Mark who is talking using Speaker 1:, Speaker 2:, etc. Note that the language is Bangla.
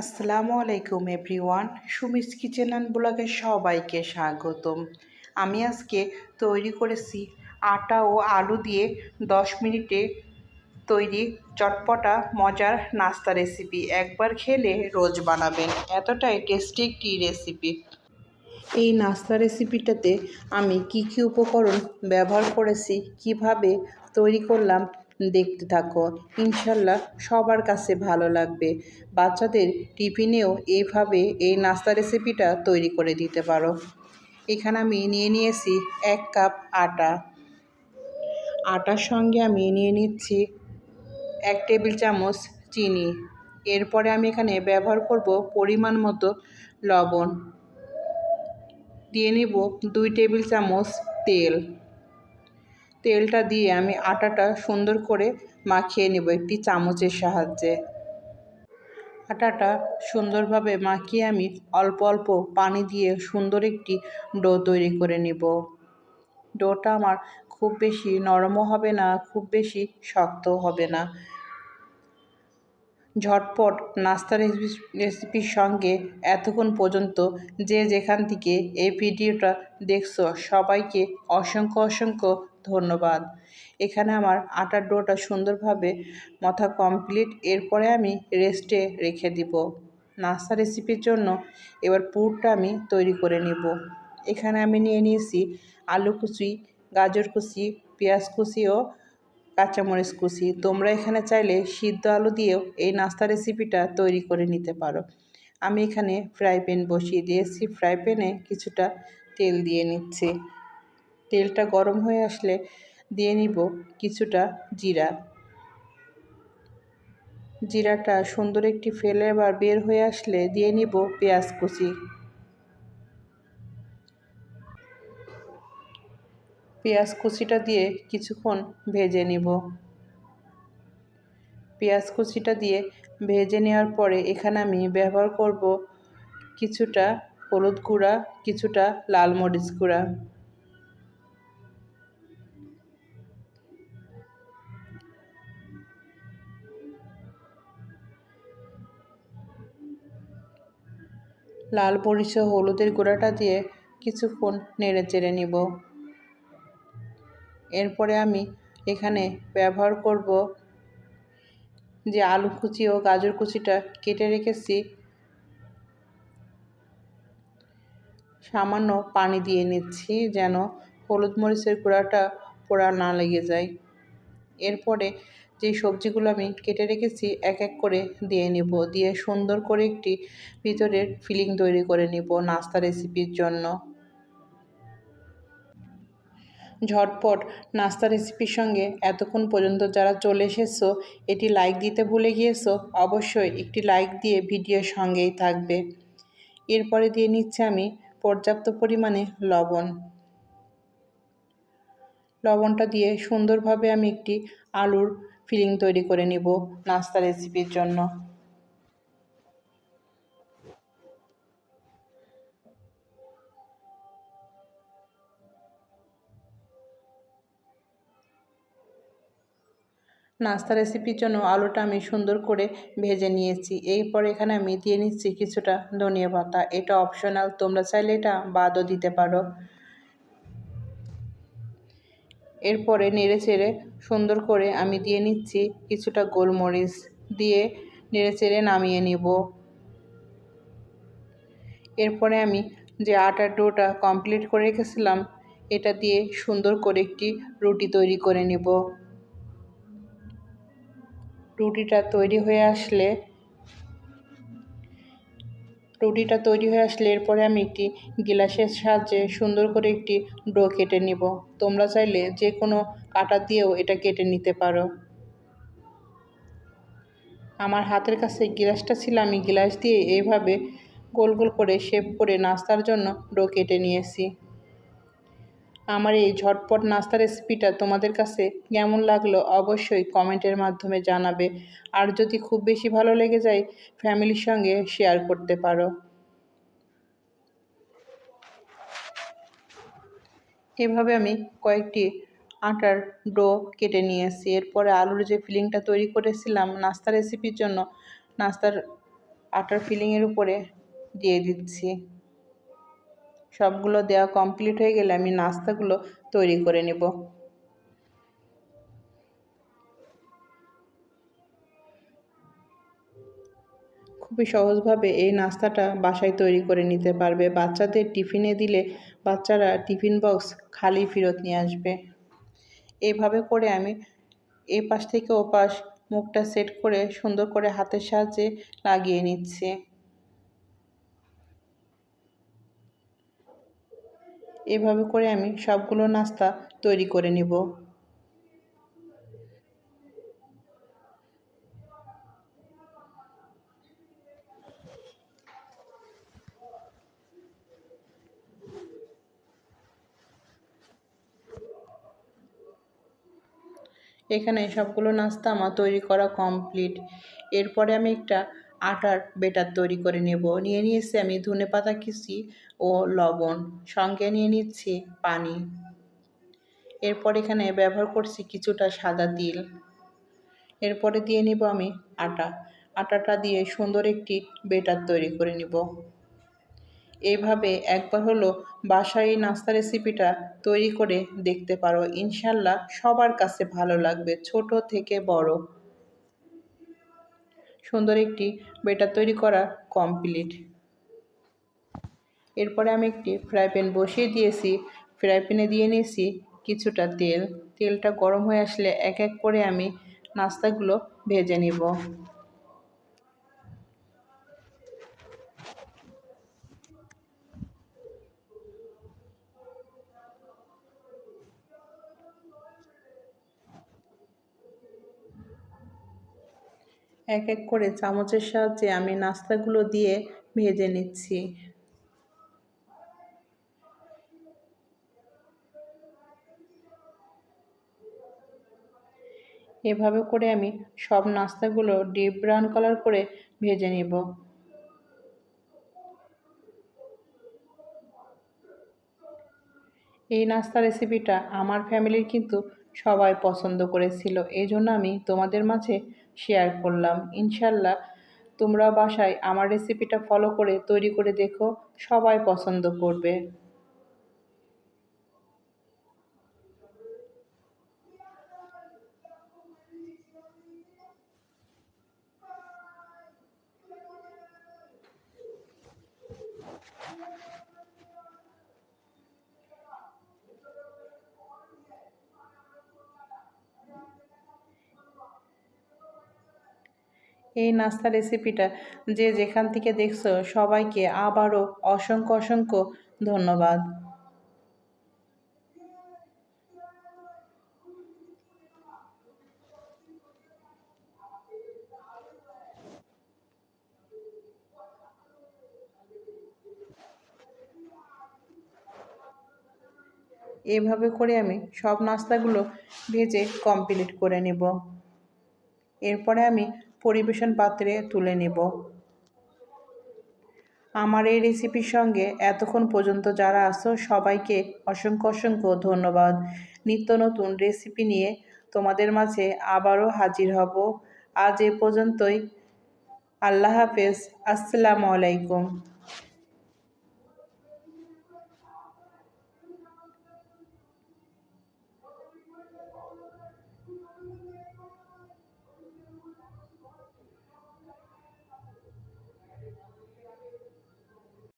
Speaker 1: আসসালামু আলাইকুম এভরিওয়ান, সুমিস কিচেন অ্যান্ড ব্লগে সবাইকে স্বাগতম। আমি আজকে তৈরি করেছি আটা ও আলু দিয়ে দশ মিনিটে তৈরি চটপটা মজার নাস্তা রেসিপি। একবার খেলে রোজ বানাবেন, এতটাই টেস্টি একটি রেসিপি। এই নাস্তা রেসিপিটাতে আমি কি কি উপকরণ ব্যবহার করেছি, কীভাবে তৈরি করলাম দেখতে থাকো। ইনশাল্লাহ সবার কাছে ভালো লাগবে। বাচ্চাদের টিফিনেও এইভাবে এই নাস্তা রেসিপিটা তৈরি করে দিতে পারো। এখানে আমি নিয়ে নিয়েছি এক কাপ আটা। আটার সঙ্গে আমি নিয়ে নিচ্ছি এক টেবিল চামচ চিনি। এরপরে আমি এখানে ব্যবহার করব পরিমাণ মতো লবণ। দিয়ে নিব দুই টেবিল চামচ তেল। তেলটা দিয়ে আমি আটাটা সুন্দর করে মাখিয়ে নেব একটি চামচের সাহায্যে। আটাটা সুন্দরভাবে মাখিয়ে আমি অল্প অল্প পানি দিয়ে সুন্দর একটি ডো তৈরি করে নেব। ডোটা আমার খুব বেশি নরমও হবে না, খুব বেশি শক্তও হবে না। ঝটপট নাস্তা রেসিপি, রেসিপির সঙ্গে এতক্ষণ পর্যন্ত যে যেখান থেকে এই ভিডিওটা দেখছ সবাইকে অসংখ্য অসংখ্য ধন্যবাদ। এখানে আমার আটার ডোটা সুন্দরভাবে মথা কমপ্লিট। এরপরে আমি রেস্টে রেখে দিব। নাস্তা রেসিপির জন্য এবার পুরটা আমি তৈরি করে নিব। এখানে আমি নিয়ে নিয়েছি আলু কুচি, গাজর কুচি, পেঁয়াজ কুচি ও কাঁচামরিচ কুচি। তোমরা এখানে চাইলে সিদ্ধ আলু দিয়েও এই নাস্তা রেসিপিটা তৈরি করে নিতে পারো। আমি এখানে ফ্রাই প্যান বসিয়ে দিয়েছি। ফ্রাই প্যানে কিছুটা তেল দিয়ে নিচ্ছি। তেলটা গরম হয়ে আসলে দিয়ে নিব কিছুটা জিরা। জিরাটা সুন্দর একটি ফ্লেভার বের হয়ে আসলে দিয়ে নিব পেঁয়াজ কুচি। পেঁয়াজ কুচিটা দিয়ে কিছুক্ষণ ভেজে নিব। পেঁয়াজ কুচিটা দিয়ে ভেজে নেওয়ার পরে এখানে আমি ব্যবহার করব কিছুটা হলুদ গুঁড়া, কিছুটা লাল মরিচ গুঁড়া। লাল ও হলুদের গুঁড়াটা দিয়ে কিছুক্ষণ নেড়ে চেড়ে নিব। এরপরে আমি এখানে ব্যবহার করব যে আলু কুচি ও গাজর কুচিটা কেটে রেখেছি। সামান্য পানি দিয়ে নিচ্ছি যেন হলুদ মরিচের গুঁড়াটা পোড়া না লেগে যায়। এরপরে যে সবজিগুলো আমি কেটে রেখেছি, এক এক করে দিয়ে নিব। দিয়ে সুন্দর করে একটি ভিতরের ফিলিং তৈরি করে নিব নাস্তা রেসিপির জন্য। ঝটপট নাস্তা রেসিপির সঙ্গে এতক্ষণ পর্যন্ত যারা চলে এসেছ, এটি লাইক দিতে ভুলে গিয়েছো, অবশ্যই একটি লাইক দিয়ে ভিডিওর সঙ্গেই থাকবে। এরপরে দিয়ে নিচ্ছে আমি পর্যাপ্ত পরিমাণে লবণ। লবণটা দিয়ে সুন্দরভাবে আমি একটি আলুর ফিলিং তৈরি করে নিব নাস্তা রেসিপির জন্য। নাস্তা রেসিপির জন্য আলুটা আমি সুন্দর করে ভেজে নিয়েছি। এরপর এখানে আমি দিয়ে নিচ্ছি কিছুটা ধনিয়া পাতা। এটা অপশনাল তোমরা চাইলে এটা বাদও দিতে পারো। এরপরে নেড়ে চেড়ে সুন্দর করে আমি দিয়ে নিচ্ছি কিছুটা গোলমরিচ দিয়ে নেড়ে চেড়ে নামিয়ে নিব। এরপরে আমি যে আটার ডোটা কমপ্লিট করে রেখেছিলাম, এটা দিয়ে সুন্দর করে একটি রুটি তৈরি করে নিব। রুটিটা তৈরি হয়ে আসলে রুটিটা তৈরি হয়ে আসলে এরপরে আমি একটি গ্লাসের সাহায্যে সুন্দর করে একটি ডো কেটে নিব। তোমরা চাইলে যে কোনো কাটা দিয়েও এটা কেটে নিতে পারো। আমার হাতের কাছে গিলাসটা ছিল, আমি গিলাস দিয়ে এইভাবে গোল গোল করে শেপ করে নাস্তার জন্য ডো কেটে নিয়েছি। আমার এই ঝটপট নাস্তা রেসিপিটা তোমাদের কাছে কেমন লাগল অবশ্যই কমেন্টের মাধ্যমে জানাবে। আর যদি খুব বেশি ভালো লেগে যায় ফ্যামিলির সঙ্গে শেয়ার করতে পারো। এভাবে আমি কয়েকটি আটার ডো কেটে নিয়েছি। এরপরে আলুর যে ফিলিংটা তৈরি করেছিলাম নাস্তা রেসিপির জন্য, নাস্তার আটার ফিলিংয়ের উপরে দিয়ে দিচ্ছি। সবগুলো দেওয়া কমপ্লিট হয়ে গেলে আমি নাস্তাগুলো তৈরি করে নেব। খুবই সহজভাবে এই নাস্তাটা বাসায় তৈরি করে নিতে পারবে। বাচ্চাদের টিফিনে দিলে বাচ্চারা টিফিন বক্স খালি ফেরত নিয়ে আসবে। এভাবে করে আমি এ পাশ থেকে ও পাশ মুখটা সেট করে সুন্দর করে হাতের সাহায্যে লাগিয়ে নিচ্ছি। এভাবে করে আমি সবগুলো নাস্তা তৈরি করে নিব। এখানে সবগুলো নাস্তা আমার তৈরি করা কমপ্লিট। এরপরে আমি একটা আটার বেটার তৈরি করে নেব। নিয়ে নিয়েছি আমি ধনে পাতা, কিসি ও লবণ। সঙ্গে নিয়ে নিচ্ছি পানি। এরপর এখানে ব্যবহার করছি কিছুটা সাদা তিল। এরপরে দিয়ে নিব আমি আটা। আটাটা দিয়ে সুন্দর একটি বেটার তৈরি করে নিব। এইভাবে একবার হলো বাসায় এই নাস্তা রেসিপিটা তৈরি করে দেখতে পারো। ইনশাল্লাহ সবার কাছে ভালো লাগবে, ছোট থেকে বড়। সুন্দর একটি বেটার তৈরি করা কমপ্লিট এরপরে আমি একটি ফ্রাই প্যান বসিয়ে দিয়েছি। ফ্রাই প্যানে দিয়ে নিয়েছি কিছুটা তেল। তেলটা গরম হয়ে আসলে এক এক করে আমি নাস্তাগুলো ভেজে নিব। এক এক করে চামচের সাহায্যে আমি নাস্তাগুলো দিয়ে ভেজে নিচ্ছি। এভাবে করে আমি সব নাস্তাগুলো ডিপ ব্রাউন কালার করে ভেজে নেব। এই নাস্তা রেসিপিটা আমার ফ্যামিলির কিন্তু সবাই পছন্দ করেছিল। এই জন্য আমি তোমাদের মাঝে শেয়ার করলাম। ইনশাল্লাহ তোমরা বাসায় আমার রেসিপিটা ফলো করে তৈরি করে দেখো, সবাই পছন্দ করবে। এই নাস্তা রেসিপিটা যে যেখান থেকে দেখছ সবাইকে আবারও অসংখ্য অসংখ্য ধন্যবাদ। এভাবে করে আমি সব নাস্তাগুলো ভেজে কমপ্লিট করে নেব। এরপরে আমি পরিবেশন পাত্রে তুলে নেব। আমার এই রেসিপির সঙ্গে এতক্ষণ পর্যন্ত যারা আসো সবাইকে অসংখ্য অসংখ্য ধন্যবাদ। নিত্য নতুন রেসিপি নিয়ে তোমাদের মাঝে আবারও হাজির হব। আজ এ পর্যন্তই। আল্লাহ হাফেজ। আসসালামু আলাইকুম।